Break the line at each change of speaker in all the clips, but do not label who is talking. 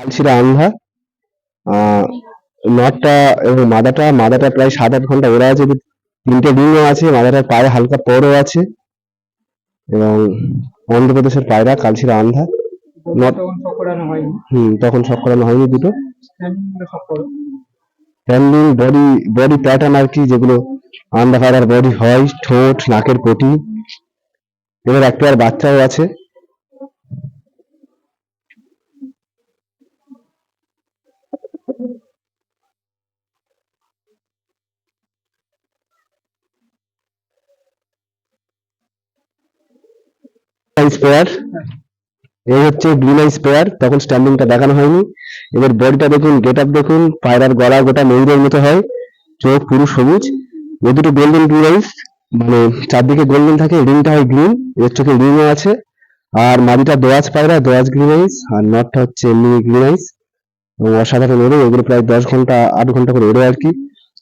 কালশিরা আন্ধা আহ, নটটা এবং মাদাটা মাদাটা প্রায় সাত আট ঘণ্টা ওরা আছে তিনটে রিংও আছে মাদাটার পায়ে হালকা পরও আছে। এবং অন্ধ্রপ্রদেশের পায়রা কালশিরা আন্ধা হুম তখন সব করানো হয়নি দুটো। হ্যান্ডিং বডি বডি প্যাটার্ন আর কি যেগুলো আন্ডা পায়রার বডি হয় ঠোঁট নাকের পটি। এবার একটা আর বাচ্চাও আছে। স্পেয়ার এই হচ্ছে গ্রিন স্পেয়ার তখন স্ট্যান্ডিংটা দেখানো হয়নি। এবার বডিটা দেখুন গেট আপ দেখুন পায়রার গলা গোটা ময়ূরের মতো হয়, চোখ পুরো সবুজ। এ দুটো গোল্ডেন ব্লু আইস মানে চারদিকে গোল্ডেন থাকে রিংটা হয় গ্রিন এর চোখে রিংও আছে। আর মাদিটা দোয়াজ পায়রা, দোয়াজ গ্রিন আইস আর নটটা হচ্ছে এমনি গ্রিন আইস এবং অসাধারণ ওড়ে এগুলো প্রায় দশ ঘণ্টা, আট ঘণ্টা করে ওড়ে আর কি।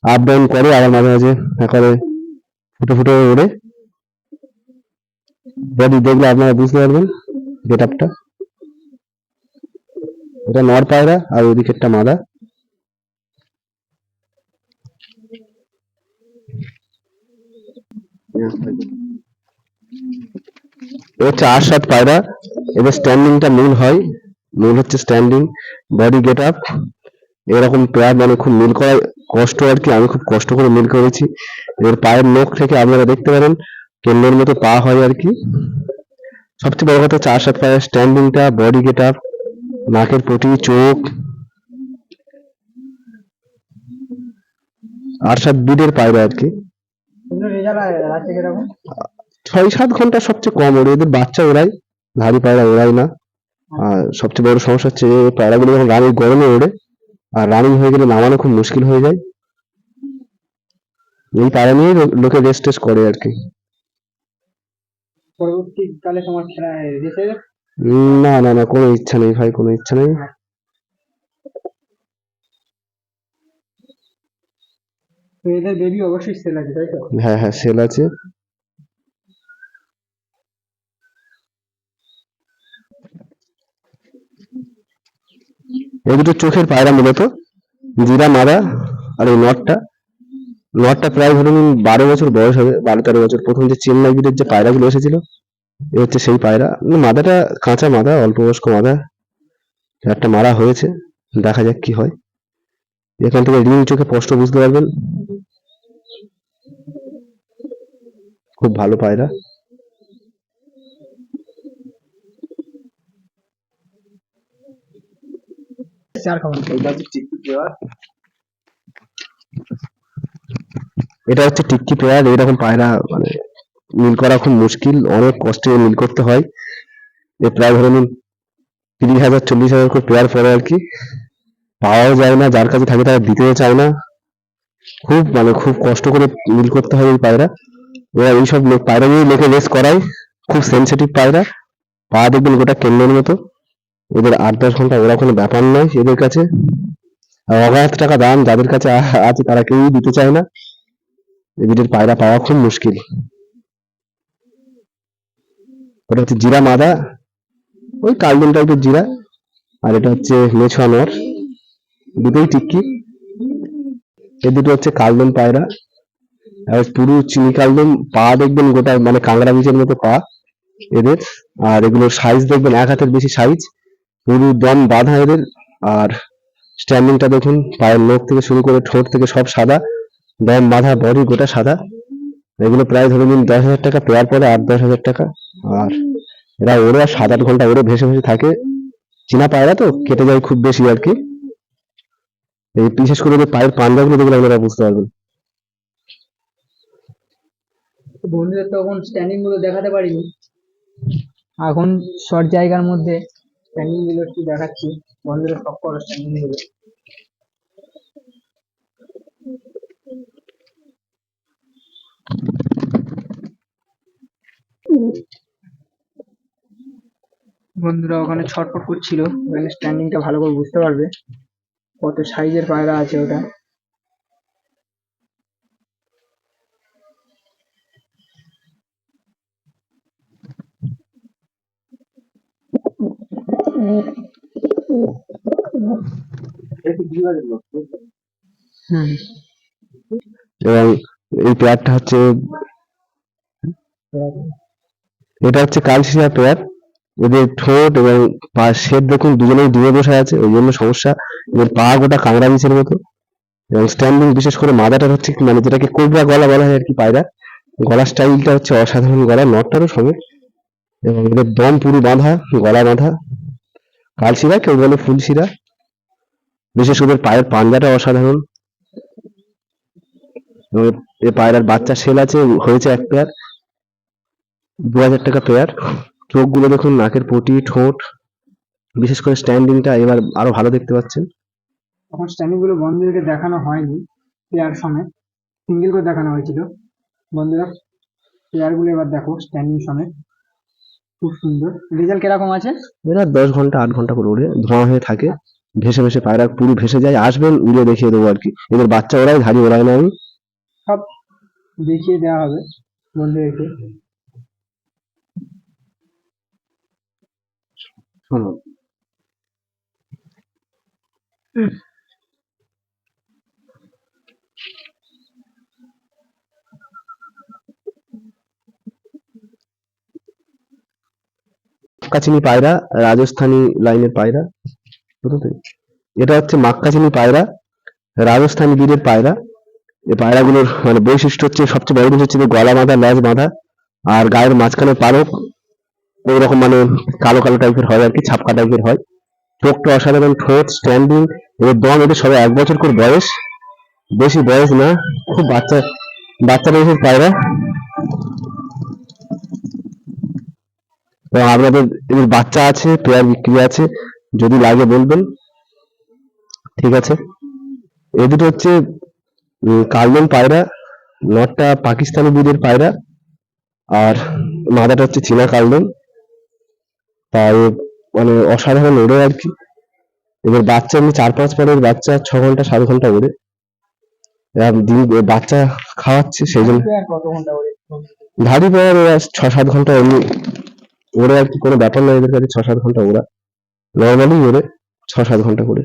আপ ডাউন করে, আবার মাঝে মাঝে করে ফুটো ফুটো ওড়ে বডি দেখলে আপনারা বুঝতে পারবেন গেট আপটা এটা নর পায়রা আর ওদিকেরটা মাদা। হচ্ছে আট সাত পায়রা। এদের স্ট্যান্ডিংটা মূল হয়। মূল হচ্ছে স্ট্যান্ডিং বডি গেট আপ এরকম পেয়ার মানে খুব মিল করা কষ্ট আর কি, আমি খুব কষ্ট করে মিল করেছি। এর পায়ের নখ থেকে আপনারা দেখতে পারেন কেন্দ্রের মতো পা হয় আর কি। সবচেয়ে বড় কথা চার সাত পায়ের স্ট্যান্ডিংটা বডি গেট আপ নাকের পটি চোখ। আট সাত বিডের পায়রা আর কি। ছয় সাত ঘণ্টা সবচেয়ে কম ওড়ে এদের বাচ্চা ওড়াই ভারী পায়রা ওড়াই না। আর সবচেয়ে বড় সমস্যা হচ্ছে পায়রাগুলো যখন রানিং গরমে ওড়ে, আর রানিং হয়ে গেলে নামানো খুব মুশকিল হয়ে যায়। এই পায়রা নিয়ে লোকে রেস্ট টেস্ট করে আর কি।
পরবর্তীকালে তোমার
উম, না না না কোনো ইচ্ছা নেই ভাই কোনো ইচ্ছা নেই।
এদের বেবি অবশ্যই সেল আছে তাই তো?
হ্যাঁ হ্যাঁ সেল আছে। এই দুটো চোখের পায়রা মূলত জিরা মারা আর এই নটটা। নটটা প্রায় ধরুন বারো বছর বয়স হবে বারো তেরো বছর। প্রথম যে চেন্নাই বিটের যে পায়রাগুলো এসেছিল এ হচ্ছে সেই পায়রা। কিন্তু মাদাটা কাঁচা মাদা অল্প বয়স্ক মাদা। একটা মারা হয়েছে দেখা যাক কি হয়। এখান থেকে রিং চোখে স্পষ্ট বুঝতে পারবেন। খুব ভালো পায়রা।
চার খাবার
এটা হচ্ছে টিক্কি পেয়ার এরকম পায়রা মানে মিল করা খুব মুশকিল, অনেক কষ্টে মিল করতে হয়। এ প্রায় ধরে নিন তিরিশ হাজার, চল্লিশ হাজার করে পেয়ার পড়ে আর কি। পাওয়াও যায় না, যার কাছে থাকে তারা দিতেও চায় না। খুব মানে খুব কষ্ট করে মিল করতে হয় এই পায়রা। ওরা এইসব লোক, পায়রা নিয়ে লোকে রেস করায়। খুব সেন্সিটিভ পায়রা। পা দেখবেন গোটা কেন্দ্রের মতো। এদের আট দশ ঘণ্টা ওরা কোনো ব্যাপার নয় এদের কাছে। অগাধ টাকা দাম যাদের কাছে আছে তারা কেউই দিতে চায় না। এবিডের পায়রা পাওয়া খুব মুশকিল। ওটা হচ্ছে জিরা মাদা, ওই কালদম টাইপের জিরা, আর এটা হচ্ছে নর দুটোই টিক্কি। এই দুটো হচ্ছে কালদম পায়রা, আর পুরো চিনি কালদম পা দেখবেন গোটা মানে কাঁকড়া বীজের মতো পা এদের, আর এগুলোর সাইজ দেখবেন এক হাতের বেশি সাইজ পুরো দম বাঁধা এদের, আর স্ট্যান্ডিংটা দেখুন, পায়ের নখ থেকে শুরু করে ঠোঁট থেকে সব সাদা। দম বাঁধা বডি গোটা সাদা। এগুলো প্রায় ধরে নিন দশ হাজার টাকা পেয়ার পরে আট দশ হাজার টাকা। আর এরা ওরে সাত আট ঘণ্টা ওরে ভেসে ভেসে থাকে। চীনা পায়রা তো, কেটে যায় খুব বেশি আর কি। এই বিশেষ করে পায়ের পাঞ্জাগুলো দেখলে আপনারা বুঝতে পারবেন।
বন্ধুদের তখন স্ট্যান্ডিংগুলো দেখাতে পারিনি। এখন শর্ট জায়গার মধ্যে স্ট্যান্ডিংগুলো একটু দেখাচ্ছি। বন্ধুদের সব স্ট্যান্ডিংগুলো। বন্ধুরা, ওখানে ছটফট করছিল। ওখানে স্ট্যান্ডিংটা ভালো করে বুঝতে পারবে। কত সাইজের পায়রা আছে ওটা।
এবং এই পেয়ারটা হচ্ছে এটা হচ্ছে কালশিয়া পেয়ার এদের ঠোঁট এবং পা শেপ দেখুন দুজনেই দূরে বসে আছে, ওই জন্য সমস্যা। এদের পা গোটা কাংড়া বিছের মতো। এবং স্ট্যান্ডিং বিশেষ করে মাদাটা হচ্ছে মানে যেটাকে কোবরা গলা বলা হয় আর কি পায়রা গলার স্টাইলটা হচ্ছে অসাধারণ গলা নটটারও সঙ্গে। এবং এদের দম পুরো বাঁধা, গলা বাঁধা। কালশিরা কেউ বলে ফুলশিরা বিশেষ করে পায়ের পাঞ্জাটা অসাধারণ। এবং এ পায়রার বাচ্চা সেল আছে, হয়েছে এক পেয়ার। দু হাজার টাকা পেয়ার চোখগুলো দেখুন নাকের পটি ঠোঁট বিশেষ করে স্ট্যান্ডিংটা এবার আরও ভালো দেখতে পাচ্ছেন।
তখন স্ট্যান্ডিংগুলো বন্ধুদেরকে দেখানো হয়নি পেয়ার সমেত। সিঙ্গেল করে দেখানো হয়েছিল। বন্ধুরা পেয়ারগুলো এবার দেখো স্ট্যান্ডিং সমেত। খুব সুন্দর। রেজাল্ট কীরকম আছে?
এরা দশ ঘণ্টা আট ঘণ্টা করে উড়ে ধোঁয়া হয়ে থাকে ভেসে ভেসে পায়রা পুরো ভেসে যায়। আসবেন উড়ে দেখিয়ে দেবো আর কি। এদের বাচ্চা ওরাই ধাড়ি ওরাই না আমি।
সব দেখিয়ে দেওয়া হবে বন্ধুদেরকে।
মাক্কাচিনি পায়রা, রাজস্থানী লাইনের পায়রা। বুঝলো তো? এটা হচ্ছে মাক্কাচিনি পায়রা, রাজস্থানী বীরের পায়রা। এই পায়রাগুলোর মানে বৈশিষ্ট্য হচ্ছে সবচেয়ে বড় হচ্ছে যে গলা বাঁধা ল্যাজ বাঁধা আর গায়ের মাঝখানে পালক ওই রকম মানে কালো কালো টাইপের হয় আর কি, ছাপকা টাইপের হয়। চোখটা অসাধারণ, ঠোঁট স্ট্যান্ডিং এদের দম, এদের সবাই এক বছর করে বয়স। বেশি বয়স না, খুব বাচ্চা বাচ্চা বয়সের পায়রা। এবং আপনাদের এদের বাচ্চা আছে, পেয়ার বিক্রি আছে, যদি লাগে বলবেন। ঠিক আছে। এ দুটো হচ্ছে কালদম পায়রা, নটটা পাকিস্তানি ব্রিডের পায়রা, আর মাদাটা হচ্ছে চীনা কালদম। তাই মানে অসাধারণ ওড়ে আর কি। এবার বাচ্চা এমনি চার পাঁচ পরের বাচ্চা ছ ঘণ্টা সাত ঘণ্টা ওড়ে দিন বাচ্চা খাওয়াচ্ছে সেই জন্য ভারী পাওয়ার ওরা ছ সাত ঘণ্টা এমনি। ওড়ে আর কি কোনো ব্যাপার নয় এদের কাছে ছ সাত ঘণ্টা ওরা। নর্মালি ওড়ে ছ সাত ঘণ্টা করে।